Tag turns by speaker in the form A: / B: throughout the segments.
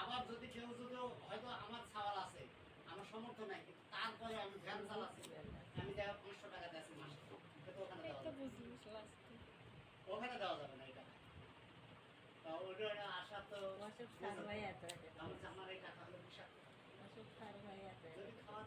A: আবার যদি কেউ যদি হয়তো আমার ছাওয়াল আছে আমার সমর্থ নাই কিন্তু তারপরে আমি ভ্যান চালাচ্ছি আমি পাঁচশো টাকা দিয়েছি মাসে ওখানে দেওয়া যাবে না। না এই টাকা তা আমার এই টাকা হলো যদি খাওয়ার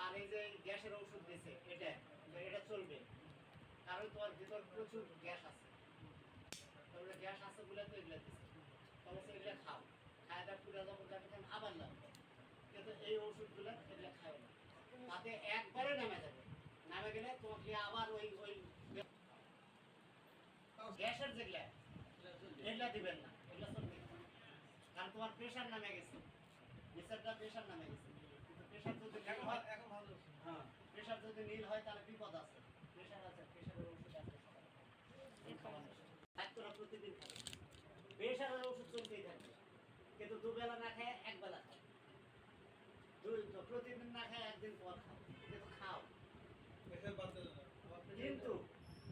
A: আর এই যে গ্যাসের ওষুধ দিয়েছে, এটা এটা চলবে। কারণ তোমার ভিতর প্রচুর গ্যাস আছে। গ্যাস আছে বলে তো এগুলো দিচ্ছে সে এগুলো খাও। খায় দাও পুরো যখন যাবে আবার নাও কিন্তু এই ওষুধগুলো এগুলো খাও না। তাতে একবারে নামে যাবে। নামে গেলে তোমাকে আবার ওই ওই গ্যাসের যেগুলা, এগুলা দিবেন না এগুলা চলবে না। কারণ তোমার প্রেশার নামে গেছে। প্রেশারটা প্রেশার নামে গেছে। কিন্তু প্রেশার যদি নীল হয় হ্যাঁ প্রেশার যদি নীল হয় তাহলে বিপদ আছে। প্রেশার আছে প্রেশারের ওষুধ আছে। থাকতো প্রতিদিন খাবে। প্রেশারের ওষুধ চলতেই থাকবে কিন্তু দুবেলা না খায় একবেলা খাও দুই প্রতিদিন না খায় একদিন পর খাও। কিন্তু খাও কিন্তু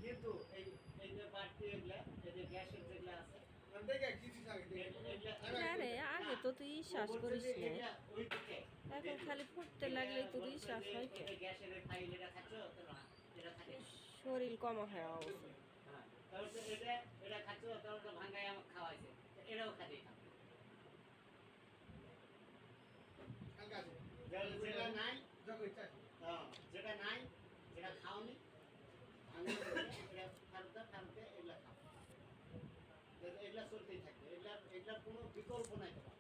A: কিন্তু এই এই যে বাড়তি এগুলা এই যে গ্যাসের যেগুলা আছে
B: আগে তো তুই শ্বাস করিস না এখন খালি ফুটতে লাগলেই তোর শ্বাস হয় শরীর কমা হয় অবশ্য
A: হ্যাঁ এটা এটা খাচ্ছ তারপর তো ভাঙ্গাই আমাকে খাওয়াইছে এটাও খাবে যেটা নাই হ্যাঁ, যেটা নাই যেটা খাওনি এগুলা চলতেই থাকবে এগুলা এগুলার কোনো বিকল্প নাই তোমার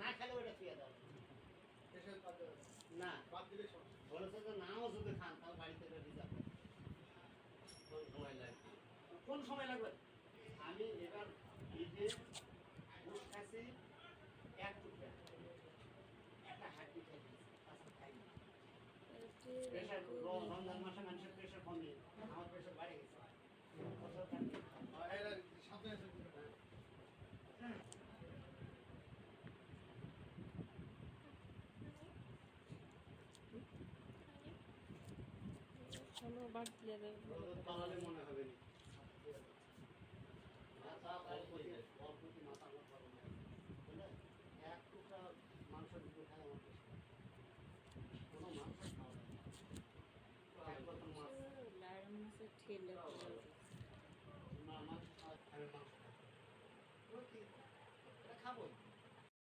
A: না খেলে ওটা থুয়ে দাও না বলেছে যে নাও যদি খান তাও বাড়িতে কোন সময় লাগবে কোন সময় লাগবে আমি এবার নিজে খাইছি এক টুকরা একটা হাড্ডি খাইনি প্রেশার রমজান মাসে মানুষের প্রেশার কমে, আমার প্রেশার বাড়ে গেছে।
B: দেবে
A: মনে হবে না? এক টুকরা মাংস দুটো খায় আমার কোনো মাংস খাওয়া যায় না। মাছ
C: লাড়